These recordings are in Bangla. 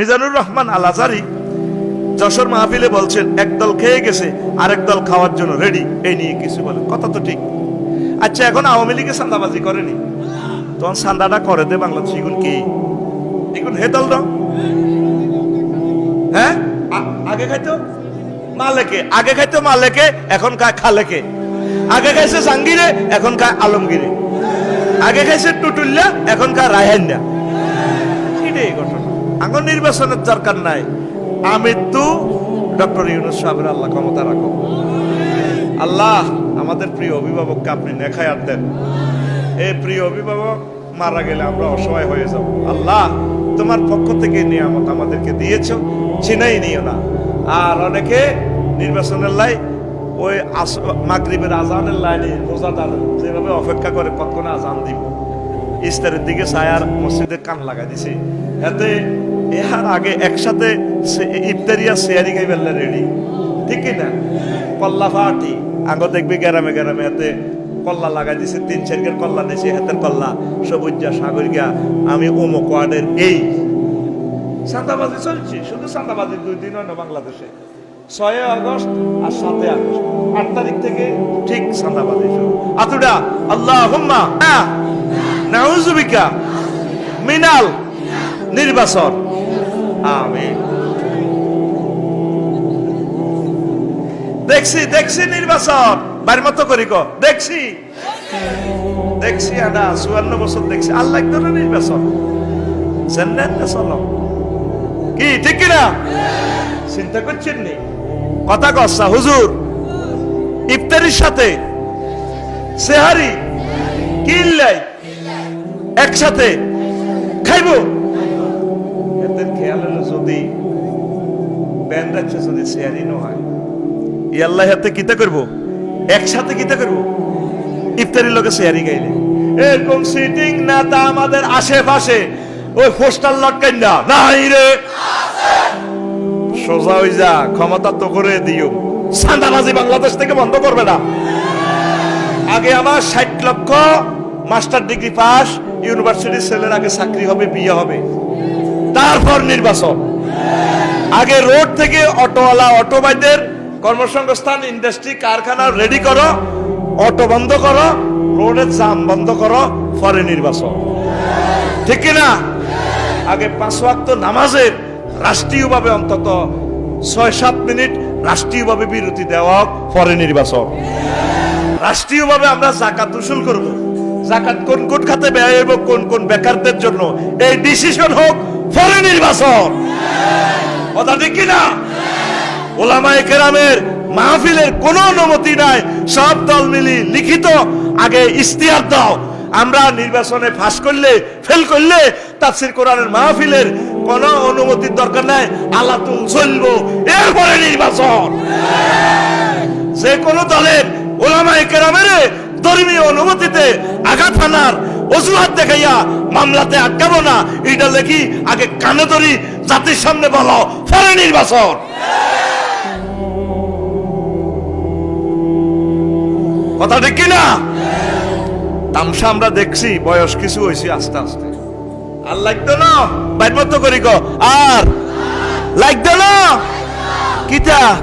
মিজানুর রহমান আল আজারি যশোর মাহফিলে বলছেন একদল খেয়ে গেছে, আরেক দল খাওয়ার জন্য রেডি এই নিয়ে কিছু বলে কথা তো ঠিক। আচ্ছা এখন আওয়ামী লীগে চান্দাবাজি করেনি। তখন চান্দাটা করে দে বাংলাদেশ এখন কি? এখন হে দল হ্যাঁ? আগে খাইতো? মালেকে। আগে খাইতো মালেকে, এখন খায় খালেকে। আগে খাইছে জাঙ্গিরে এখন খায় আলমগিরে। আগে খাইছে টুটুল্লা, এখন খায় রায়হান্না এটাই ঘটনা। আঙ্গন নির্বাচনের দরকার নাই। আমৃত্যু ডক্টর ইউনুস সাহেবের আল্লাহ ক্ষমতা রাখো। আল্লাহ আমাদের প্রিয় অভিভাবককে আপনি নেখায়াত দেন। এই প্রিয় অভিভাবক মারা গেলে আমরা অসহায় হয়ে যাব। আল্লাহ তোমার পক্ষ থেকে নিয়ামত আমাদেরকে দিয়েছ চিনাই নিও না। আর অনেকে নির্বাচনের লাই ওই মাগরিবের আজানের লাইনে রোজাদার যেভাবে অপেক্ষা করে কখন আজান দিব। ইস্তারের দিকে ছায়ার মসজিদে কান লাগাই দিছে। এতে ইহার আগে একসাথে ইফতারিয়া শেয়ারি গাই বেললে রেডি। ঠিক না কল্লা ফাটি। আগে দেখবি গ্রামে গ্রামে হাতে কল্লা লাগাই দিছে, তিন চারগের কল্লা দিছে হাতের কল্লা সবুজা সাগরিকা আমি অমুক ওয়ার্ডের এই। চাঁদাবাজি চলছে, শুধু চাঁদাবাজি দুই দিন হয় না বাংলাদেশে। ছয় আগস্ট আর সাতই আগস্ট। আট তারিখ থেকে ঠিক চাঁদাবাজি শুরু। আতুডা আল্লাহ হুম্মা নাউজুবিকা, মিনাল, নির্বাচন। আমিন দেখছি দেখছি নির্বাচন। বাড়ির মতো করি ক। দেখছি। দেখছি আডা চুয়ান্ন বছর দেখছি। আল্লাহ একদম নির্বাচন। জান্নাত না চলো কি, ঠিক কিনা? চিন্তা করছেন নি? কথা কসা হুজুর। ইফতারির সাথে সেহারি কিল্লাই একসাথে। খাইব? ব্যান্ড আছে যদি সেহারি ন হয়। ই আল্লাহ হাতে কিতা করব? একসাথে কিতা করব? ইফতারির লোকে সেহারি গাইলে। এরকম সিটিং না তা আমাদের আশেপাশে ওই পোস্টার লটকাই না। নাই রে। সোজা হই যা, ক্ষমতা তো করে দিও। সান্দাবাজি বাংলাদেশ থেকে বন্ধ করবে না। আগে আমার ষাট লক্ষ মাস্টার ডিগ্রি পাস, ইউনিভার্সিটির ছেলের আগে চাকরি হবে, বিয়ে হবে। তারপর নির্বাচন। আগে রোড থেকে অটোওয়ালা, অটোবাইদের কর্মসংস্থান, ইন্ডাস্ট্রি, কারখানা রেডি করো, অটো বন্ধ করো, রোডের জাম বন্ধ করো পরে নির্বাচন। ঠিক না আগে পাঁচ ওয়াক্ত নামাজের রাষ্ট্রীয়ভাবে অন্তত ছয় সাত মিনিট রাষ্ট্রীয়ভাবে বিরতি দেওয়া পরে নির্বাচন। রাষ্ট্রীয়ভাবে আমরা জাকাত উসুল করব। জাকাত কোন কোন খাতে ব্যয় হইব, কোন কোন বেকারদের জন্য। এই ডিসিশন হোক পরে নির্বাচন। কথা ঠিক কিনা? ওলামায়ে কেরামের মাহফিলের কোনো অনুমতি নাই। সব দল মিলি লিখিত আগে ইস্তিহার দাও। আমরা নির্বাচনে ফাঁস করলে, ফেল করলে তাফসির কোরআনের মাহফিলের কোন অনুমতির দরকার নাই। আলাতুল চলবো এরপরে নির্বাচন। যে কোনো দলের ওলামায়ে কেরামের ধর্মীয় অনুমতিতে আঘাত হানার অজুহাত দেখাইয়া মামলাতে আটকাবো না। এটা লেখি আগে কানে ধরি, জাতির সামনে বলো পরে নির্বাচন। কথা ঠিক কিনা? তামসা আমরা দেখছি, বয়স কিছু হয়েছি আস্তে আস্তে। আর লাগতো না, বাইর মতো করি গো। আর লাগতো না। কিতা?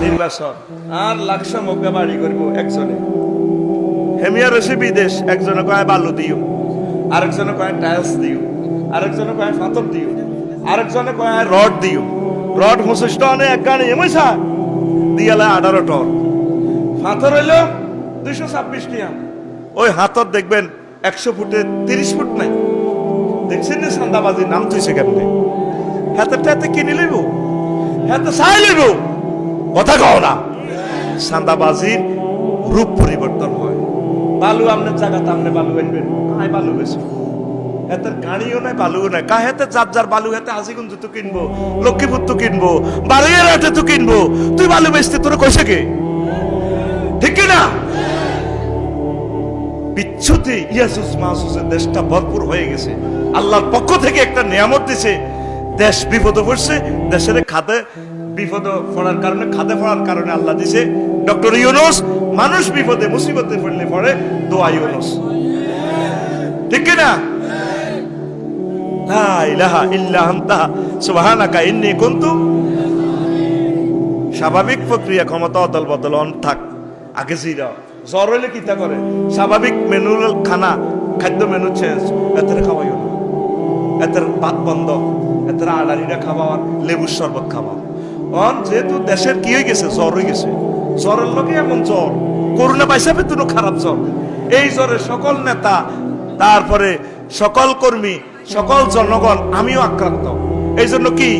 নির্বাচন। আর মুখে বাড়ি করব একজনে। হেমিয়া রয়েছে বিদেশ, একজনে কয় বালু দিও, আরেকজনে কয় টাইলস দিও, আরেকজনে কয় ফাতর দিও, আরেকজনে কয় রড দিও। রড পঁচিশ টনে এক গাড়ি এমইছা দিয়ালে আঠারো টন। ফাতর হইল দুইশো ছাব্বিশ টিয়া ওই হাতর দেখবেন একশো ফুটে তিরিশ ফুট নাই। দেখছেন না সান্দাবাজির নাম তুইছে কেমনে? হাতেরটা হাতে কিনে লইব? হাতে চাই লইব? কথা কও না। সান্দাবাজির রূপ পরিবর্তন হয়। বালু আপনার জায়গাতে আপনি বালু আনবেন কায় বালু বেশি? হাতের গাড়িও নাই, বালুও নাই। যার যার বালু কিনবো লক্ষ্মীপুর তো কিনবো হাতে তো কিনবো। তুই বালু বেচতে, তোর কইছে কে? ঠিক না বিচ্ছুতি ইয়াসুস মাসুসের দেশটা ভরপুর হয়ে গেছে। আল্লাহর পক্ষ থেকে একটা নিয়ামত দিছে দেশ বিপদে পড়ছে, দেশের খাতে বিপদ পড়ার কারণে খাতে পড়ার কারণে আল্লাহ দিছে ডক্টর ইউনুস, মানুষ বিপদে, মুসিবতে পড়লে পড়ে দোয়া ইউনুস। ঠিক কি না? লা ইলাহা ইল্লা আনতা, সুবহানাকা ইন্নী কুনতু। স্বাভাবিক প্রক্রিয়া ক্ষমতা অদল বদল অন থাক, আগে জিরা। জ্বর হইলে কিতা করে? স্বাভাবিক মেনু খানা, খাদ্য মেনু চেঞ্জ এতে খাওয়াইও না। এতের ভাত বন্ধ। লেবুর শরবত খাওয়া। অন, যেহেতু দেশের কি হয়ে গেছে? জ্বর হয়ে গেছে। জ্বরের লগে এমন জ্বর। করোনা পাইসা খারাপ জ্বর। এই জ্বরে সকল নেতা, তারপরে সকল কর্মী, সকল জনগণ, আমিও আক্রান্ত। এই জন্য কি?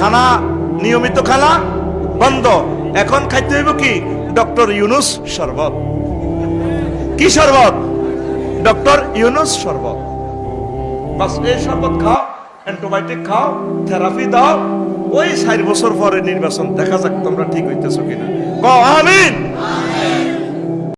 খানা, নিয়মিত খানা, বন্ধ। এখন খাইতে হইব কি? ডক্টর ইউনুস শরবত। কি শরবত? ডক্টর ইউনুস শরবত। বাস, এই শরবত খাও। অ্যান্টিবায়োটিক খাও, থেরাপি দাও। ওই চার বছর পরে নির্বাচন দেখা যাক তোমরা ঠিক হইতেছো কিনা। আমিন।